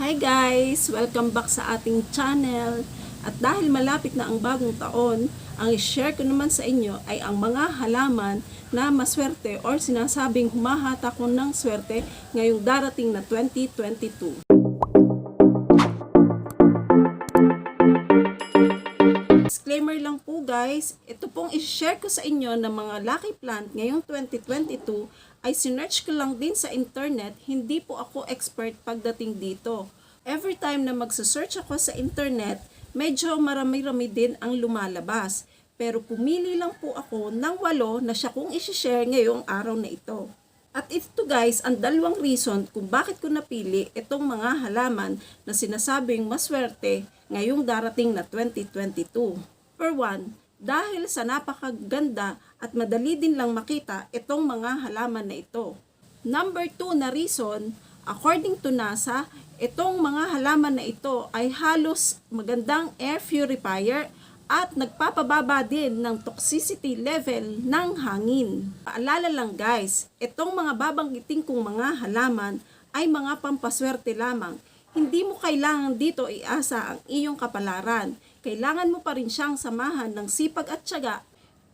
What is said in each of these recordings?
Hi guys! Welcome back sa ating channel. At dahil malapit na ang bagong taon, ang i-share ko naman sa inyo ay ang mga halaman na maswerte or sinasabing humahata ko ng swerte ngayong darating na 2022. Disclaimer lang po guys, ito pong i-share ko sa inyo ng mga lucky plant ngayong 2022 ay sinearch ko lang din sa internet, hindi po ako expert pagdating dito. Every time na magsasearch ako sa internet, medyo marami-rami din ang lumalabas. Pero pumili lang po ako ng walo na siya kong isi-share ngayong araw na ito. At ito guys, ang dalawang reason kung bakit ko napili itong mga halaman na sinasabing maswerte ngayong darating na 2022. For one, dahil sa napakaganda at madali din lang makita itong mga halaman na ito. Number two na reason, according to NASA, itong mga halaman na ito ay halos magandang air purifier at nagpapababa din ng toxicity level ng hangin. Paalala lang guys, itong mga babanggiting kong mga halaman ay mga pampaswerte lamang. Hindi mo kailangan dito iasa ang iyong kapalaran. Kailangan mo pa rin siyang samahan ng sipag at tiyaga.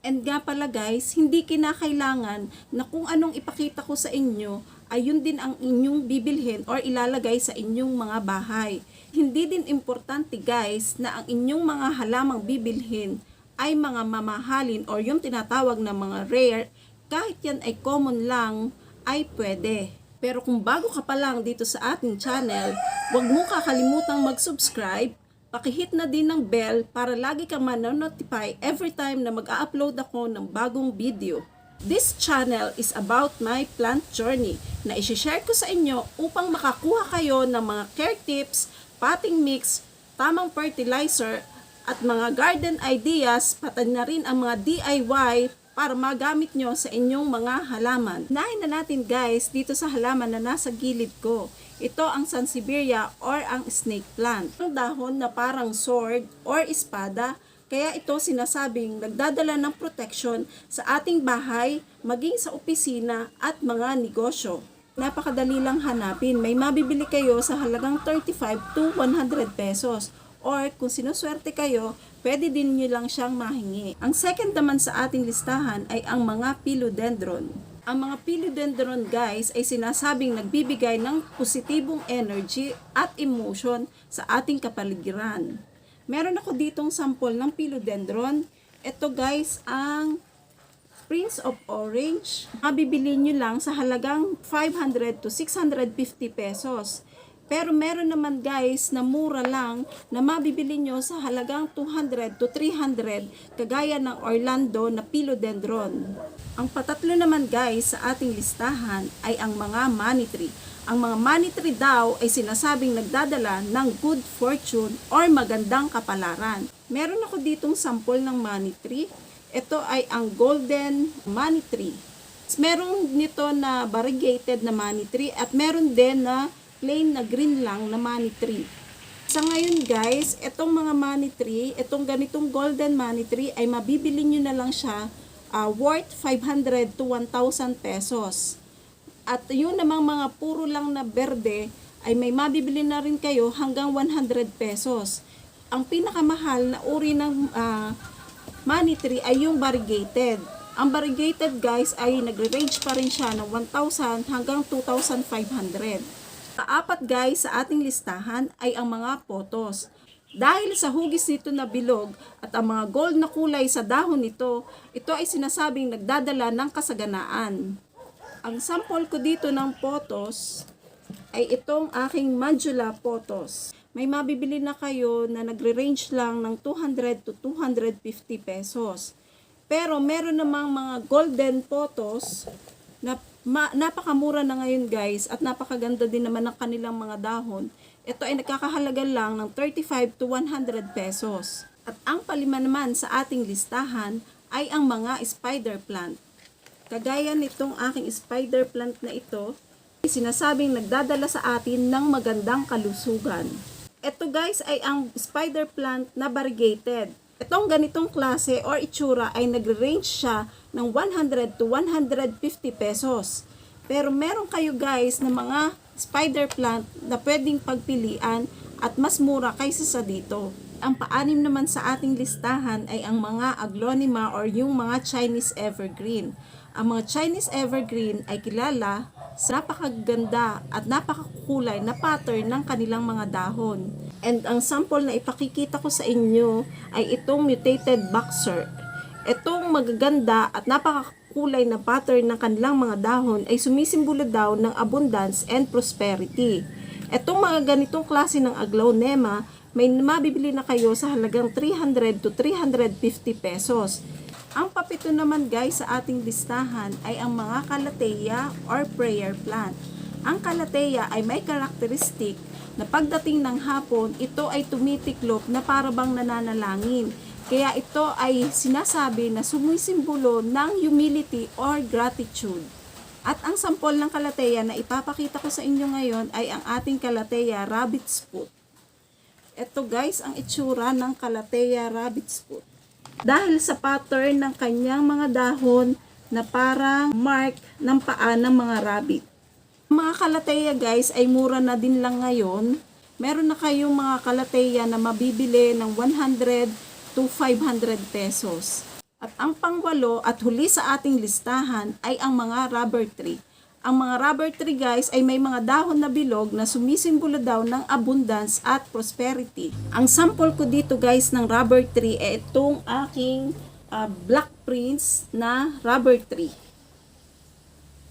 And nga pala guys, hindi kinakailangan na kung anong ipakita ko sa inyo ay yun din ang inyong bibilhin or ilalagay sa inyong mga bahay. Hindi din importante guys na ang inyong mga halamang bibilhin ay mga mamahalin or yung tinatawag na mga rare, kahit yan ay common lang, ay pwede. Pero kung bago ka pa lang dito sa ating channel, huwag mo kakalimutang mag-subscribe, pakihit na din ng bell para lagi kang manonotify every time na mag-upload ako ng bagong video. This channel is about my plant journey na isishare ko sa inyo upang makakuha kayo ng mga care tips, potting mix, tamang fertilizer, at mga garden ideas, pati na rin ang mga DIY para magamit nyo sa inyong mga halaman. Nahin na natin guys dito sa halaman na nasa gilid ko. Ito ang Sansevieria or ang snake plant. Ang dahon na parang sword or espada, kaya ito sinasabing nagdadala ng protection sa ating bahay, maging sa opisina at mga negosyo. Napakadali lang hanapin. May mabibili kayo sa halagang 35 to 100 pesos. Or kung sinuswerte kayo, pwede din nyo lang siyang mahingi. Ang second naman sa ating listahan ay ang mga philodendron. Ang mga philodendron guys ay sinasabing nagbibigay ng positibong energy at emotion sa ating kapaligiran. Meron ako ditong sample ng philodendron. Ito guys ang Prince of Orange. Mabibili nyo lang sa halagang 500 to 650 pesos. Pero meron naman guys na mura lang na mabibili nyo sa halagang 200 to 300 kagaya ng Orlando na philodendron. Ang patatlo naman guys sa ating listahan ay ang mga money tree. Ang mga money tree daw ay sinasabing nagdadala ng good fortune or magandang kapalaran. Meron ako ditong sample ng money tree. Ito ay ang golden money tree. Meron nito na variegated na money tree at meron din na plain na green lang na money tree. Sa ngayon guys, itong mga money tree, itong ganitong golden money tree ay mabibili nyo na lang siya uh, worth 500 to 1,000 pesos. At yun namang mga puro lang na berde ay may mabibili na rin kayo hanggang 100 pesos. Ang pinakamahal na uri ng uh, money tree ay yung variegated. Ang variegated guys ay nagre-range pa rin siya ng 1,000 hanggang 2,500. Kaapat guys sa ating listahan ay ang mga potos. Dahil sa hugis nito na bilog at ang mga gold na kulay sa dahon nito, ito ay sinasabing nagdadala ng kasaganaan. Ang sample ko dito ng potos ay itong aking Mandula potos. May mabibili na kayo na nagre-range lang ng 200 to 250 pesos. Pero meron namang mga golden potos na ma, napakamura na ngayon guys at napakaganda din naman ng kanilang mga dahon. Ito ay nagkakahalaga lang ng 35 to 100 pesos. At ang palima naman sa ating listahan ay ang mga spider plant. Kagaya nitong aking spider plant na ito, ay sinasabing nagdadala sa atin ng magandang kalusugan. Ito guys ay ang spider plant na variegated. Itong ganitong klase or itsura ay nagre-range siya ng 100 to 150 pesos. Pero meron kayo guys na mga spider plant na pwedeng pagpilian at mas mura kaysa sa dito. Ang paanim naman sa ating listahan ay ang mga aglonema or yung mga Chinese evergreen. Ang mga Chinese evergreen ay kilala sa napakaganda at napakakulay na pattern ng kanilang mga dahon. And ang sample na ipakikita ko sa inyo ay itong mutated boxer. Itong magaganda at napakakulay na pattern ng kanilang mga dahon ay sumisimbolo daw ng abundance and prosperity. Itong mga ganitong klase ng aglonema, may mabibili na kayo sa halagang 300 to 350 pesos. Ang papito naman guys sa ating listahan ay ang mga calathea or prayer plant. Ang calathea ay may karakteristik na pagdating ng hapon, ito ay tumitiklop na parabang nananalangin. Kaya ito ay sinasabi na sumisimbolo ng humility or gratitude. At ang sampol ng kalateya na ipapakita ko sa inyo ngayon ay ang ating kalateya rabbit's foot. Ito guys, ang itsura ng kalateya rabbit's foot. Dahil sa pattern ng kanyang mga dahon na parang mark ng paa ng mga rabbit. Mga kalateya guys ay mura na din lang ngayon. Meron na kayong mga kalateya na mabibili ng 100 to 500 pesos. At ang pangwalo at huli sa ating listahan ay ang mga rubber tree. Ang mga rubber tree guys ay may mga dahon na bilog na sumisimbolo daw ng abundance at prosperity. Ang sample ko dito guys ng rubber tree ay itong aking ah, black prince na rubber tree.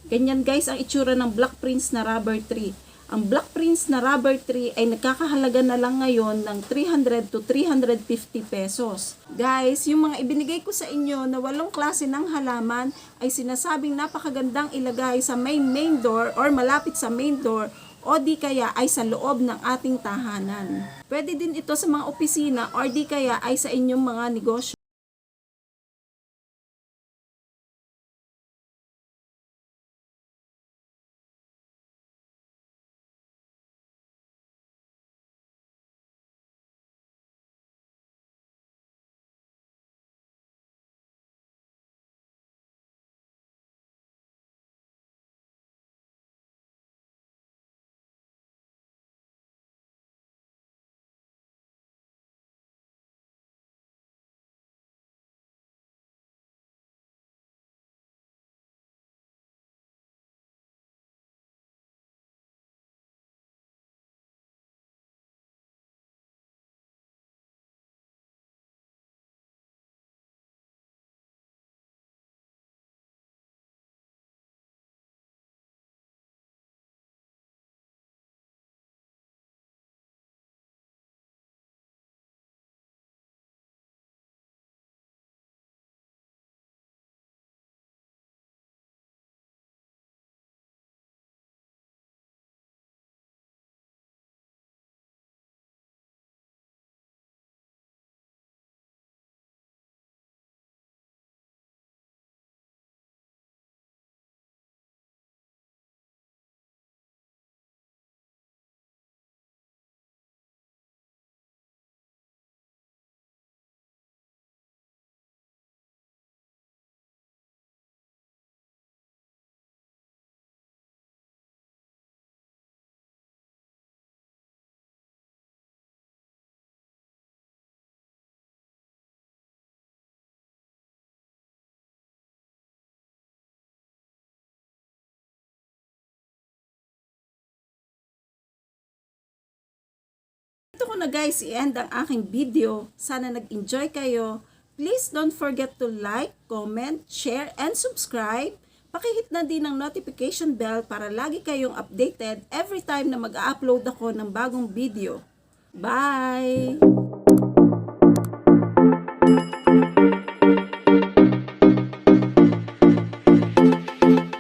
Ganyan guys ang itsura ng black prince na rubber tree. Ang black prince na rubber tree ay nagkakahalaga na lang ngayon ng 300 to 350 pesos. Guys, yung mga ibinigay ko sa inyo na walong klase ng halaman ay sinasabing napakagandang ilagay sa main main door or malapit sa main door o di kaya ay sa loob ng ating tahanan. Pwede din ito sa mga opisina or di kaya ay sa inyong mga negosyo. Ito ko na guys, i-end ang aking video. Sana nag-enjoy kayo. Please don't forget to like, comment, share, and subscribe. Pakihit na din ang notification bell para lagi kayong updated every time na mag-upload ako ng bagong video. Bye!